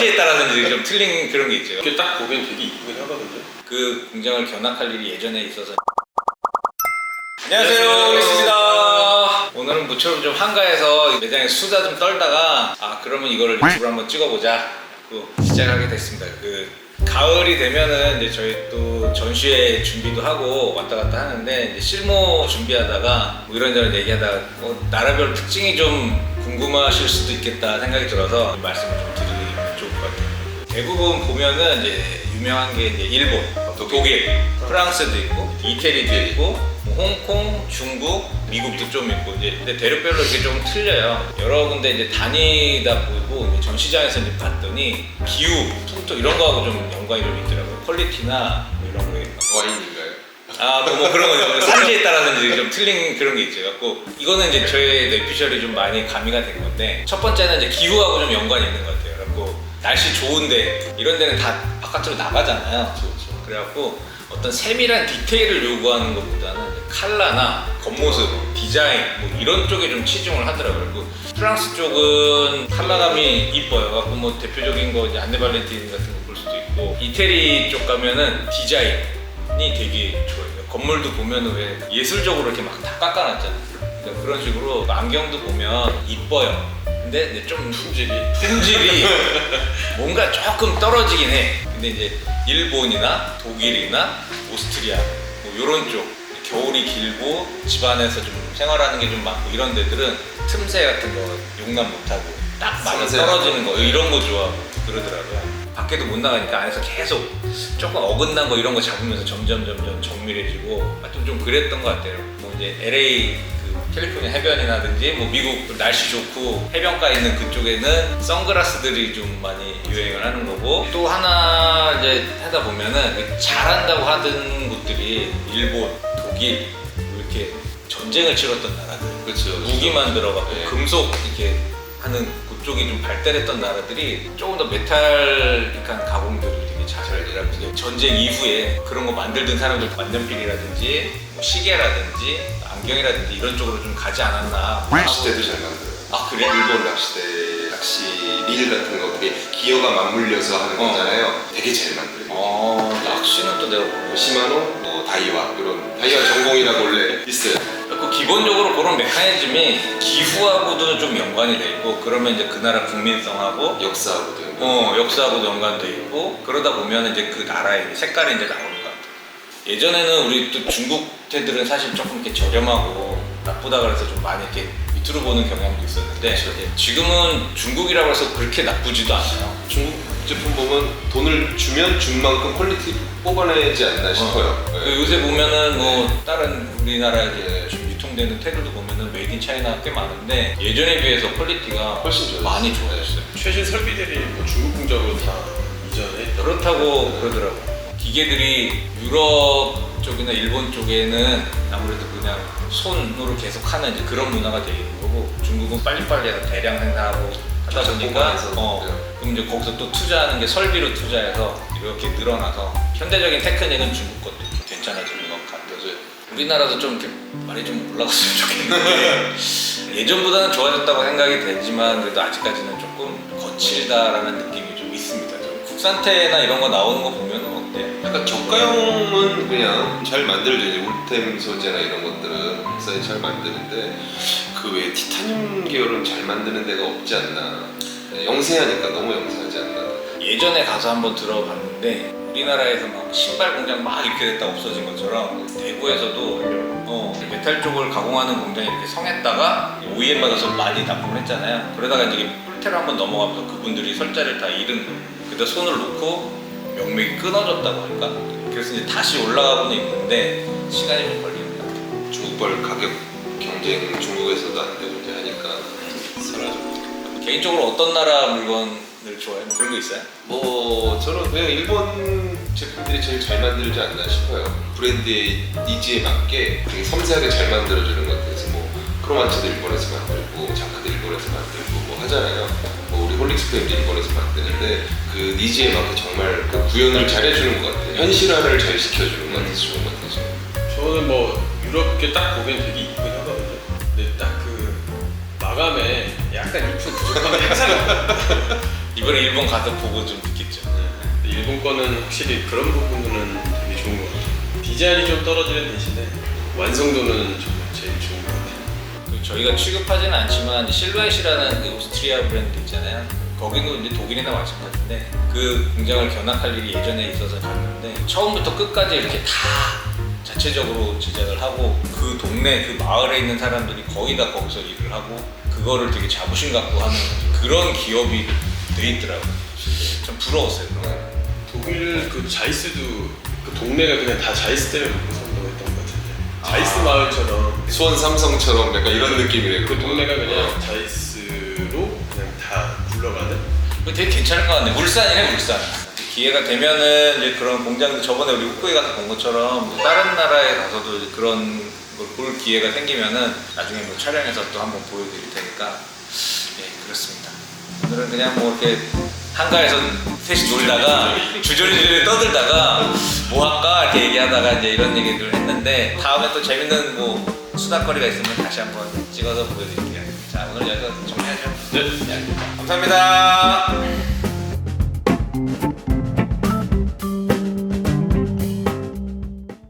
산지에 따라서 이제 좀 틀린 그런 게 있죠. 이렇게 딱 보기엔 되게 이쁘긴 하거든요. 그 공장을 견학할 일이 예전에 있어서. 안녕하세요. 안녕하세요, 오리스입니다. 오늘은 무척 좀 한가해서 매장에 수다 좀 떨다가 아 그러면 이거를 유튜브로 한번 찍어보자. 그 시작하게 됐습니다. 그 가을이 되면은 이제 저희 또 전시회 준비도 하고 왔다 갔다 하는데 이제 실무 준비하다가 뭐 이런저런 얘기하다가 뭐 나라별 특징이 좀 궁금하실 수도 있겠다 생각이 들어서 말씀을 좀 같아요. 대부분 보면은 이제 유명한 게 이제 일본, 독일, 프랑스도 있고 이태리도 있고 뭐 홍콩, 중국, 미국도 좀 있고 이제 근데 대륙별로 이게 좀 틀려요. 여러 군데 이제 다니다 보고 이제 전시장에서 이제 봤더니 기후, 풍토 이런 거하고 좀 연관이 좀 있더라고요. 퀄리티나 뭐 이런 거에 와인인가요? 아, 뭐, 뭐 그런 거죠. 산지에 따라서 이제 좀 틀린 그런 게 있죠. 갖고 이거는 이제 저의 뇌피셜이 좀 많이 가미가 된 건데 첫 번째는 이제 기후하고 좀 연관이 있는 것 같아요. 그래갖고 날씨 좋은데 이런 데는 다 바깥으로 나가잖아요. 그래갖고 어떤 세밀한 디테일을 요구하는 것보다는 컬러나 겉모습, 디자인 뭐 이런 쪽에 좀 치중을 하더라고요. 그리고 프랑스 쪽은 컬러감이 이뻐요. 갖고 뭐 대표적인 거 이제 안데발렌틴 같은 거 볼 수도 있고 이태리 쪽 가면은 디자인이 되게 좋아요. 건물도 보면은 왜 예술적으로 이렇게 막 다 깎아놨잖아요. 그러니까 그런 식으로 안경도 보면 이뻐요. 근데 이제 좀 품질이 품질이 뭔가 조금 떨어지긴 해. 근데 이제 일본이나 독일이나 오스트리아 뭐 이런 쪽 겨울이 길고 집안에서 좀 생활하는 게 좀 많고 이런 데들은 틈새 같은 거 용납 못하고 딱 섬세하고. 떨어지는 거 이런 거 좋아하고 그러더라고요. 밖에도 못 나가니까 안에서 계속 조금 어긋난 거 이런 거 잡으면서 점점 점점 정밀해지고 하여튼 좀 그랬던 것 같아요. 뭐 이제 LA 그 캘리포니아 해변이라든지 뭐 미국 또 날씨 좋고 해변가 있는 그쪽에는 선글라스들이 좀 많이 유행을 하는 거고 또 하나 이제 하다 보면은 잘한다고 하던 곳들이 일본, 독일 뭐 이렇게 전쟁을 치렀던 나라들 그렇죠. 무기 만 들어갖고 네. 금속 이렇게 하는 그쪽이 좀 발달했던 나라들이 조금 더 메탈릭한 가공들을 되게 이제 전쟁 이후에 그런 거 만들던 사람들 만년필이라든지 뭐 시계라든지 안경이라든지 이런 쪽으로 좀 가지 않았나 낚싯대도 잘 만들어요. 아 그래? 일본 낚싯대, 낚시 릴 같은 거 어떻게 기어가 맞물려서 하는 어. 거잖아요. 되게 잘 만들어요. 어 낚시는 또 내가 모르고 뭐 시마노, 뭐 다이와 이런 다이와 전공이라고 원래 있어요. 그 기본적으로 그런 메커니즘이 기후하고도 좀 연관이 돼 있고 그러면 이제 그 나라 국민성하고 역사하고도 연관. 어, 역사하고도 연관돼 있고 그러다 보면 이제 그 나라의 색깔이 이제 나오는 것 같아요. 예전에는 우리 또 중국 태들은 사실 조금 이렇게 저렴하고 나쁘다 그래서 좀 많이 이렇게 밑으로 보는 경향도 있었는데 그렇죠. 지금은 중국이라고 해서 그렇게 나쁘지도 않아요. 중국 제품 보면 돈을 주면 준 만큼 퀄리티 뽑아내지 않나 싶어요. 그 네. 요새 보면은 뭐 다른 우리나라에 이제 좀 유통되는 테들도 보면은 메이드 인 차이나 꽤 많은데 예전에 비해서 퀄리티가 훨씬 좋아요. 많이 좋아졌어요. 최신 설비들이 뭐 중국 공장으로 다 이전해 그렇다고 그러더라고. 기계들이 유럽 쪽이나 일본 쪽에는 아무래도 그냥 손으로 계속 하는 이제 그런 문화가 되어 있는 거고 중국은 빨리빨리 해서 대량 생산하고 하다 계속 보니까. 어, 네. 그럼 이제 거기서 또 투자하는 게 설비로 투자해서 이렇게 늘어나서 현대적인 테크닉은 중국 것도 좀 괜찮아지는 것 같아요. 맞아요. 우리나라도 좀 이렇게 많이 좀 올라갔으면 좋겠는데 예전보다는 좋아졌다고 생각이 되지만 그래도 아직까지는 조금 거칠다라는 느낌이 좀 있습니다. 좀 국산테나 이런 거 나오는 거 보면 어때? 약간 저가형은 그냥 잘 만들죠. 이제 울템 소재나 이런 것들은 비싸게 잘 만드는데 그 외에 티타늄 계열은 잘 만드는 데가 없지 않나. 네, 영세하니까 너무 영세하지 않나. 예전에 가서 한번 들어봤는데 우리나라에서 막 신발 공장 막 이렇게 됐다 없어진 것처럼 대구에서도 어, 메탈 쪽을 가공하는 공장이 이렇게 성했다가 OEM 받아서 많이 납품을 했잖아요. 그러다가 이제 뿔테로 한번 넘어가면서 그분들이 설자를 다 잃은 거예요. 그때 손을 놓고 명맥이 끊어졌다고 할까? 그래서 이제 다시 올라가고는 있는데 시간이 좀 같아요. 중국발 가격 경쟁 중국에서도 안 되고 이제 하니까 사라졌죠. 개인적으로 어떤 나라 물건을 좋아해요? 뭐 그런 거 있어요? 뭐 저는 그냥 일본 제품들이 제일 잘 만들지 않나 싶어요. 브랜드의 니즈에 맞게 되게 섬세하게 잘 만들어주는 것 같아서 뭐 크로마츠도 일본에서 만들고 자크도 일본에서 만들고 뭐 하잖아요. 뭐 우리 홀릭스프레임도 일본에서 만드는데 그 니즈에 맞게 정말 그 구현을 잘 해주는 것 같아요. 현실화를 잘 시켜주는 것 같아서 좋은 것 같아요. 저는 뭐 유럽게 딱 보기엔 되게 이쁘긴 하거든요 근데 딱 그 마감에 약간 이쁜 부족함이 항상 이번에 일본 가서 보고 좀 느꼈죠. 네. 일본 거는 확실히 그런 부분은 되게 좋은 것 같아요. 디자인이 좀 떨어지는 대신에 완성도는 정 저희가 취급하지는 않지만 실루엣이라는 그 오스트리아 브랜드 있잖아요. 거기는 이제 독일이나 마찬가지인데 그 공장을 견학할 일이 예전에 있어서 갔는데 처음부터 끝까지 이렇게 다 자체적으로 제작을 하고 그 동네 그 마을에 있는 사람들이 거의 다 거기서 일을 하고 그거를 되게 자부심 갖고 하는 그런 기업이 돼 있더라고요. 좀 부러웠어요. 그런 거. 독일 그 자이스도 그 동네가 그냥 다 자이스 때문에 같은데 자이스 아. 마을처럼 수원 삼성처럼 약간 이런 느낌이네. 그 동네가 그냥 자이스로 그냥 다 굴러가는 이거 되게 괜찮을 것 같네. 물산이네, 물산. 기회가 되면은 이제 그런 공장도 저번에 우리 후쿠에 가서 본 것처럼 다른 나라에 가서도 이제 그런 걸 볼 기회가 생기면은 나중에 뭐 촬영해서 또 한번 보여드릴 테니까 예 그렇습니다. 오늘은 그냥 뭐 이렇게 한가에서 셋이 놀다가 주저리주저리 떠들다가 뭐 할까 이렇게 얘기하다가 이제 이런 얘기를 했는데 다음에 또 재밌는 뭐 수다거리가 있으면 다시 한번 찍어서 보여드릴게요. 자 오늘 여기서 정리하죠. 네. 네. 감사합니다.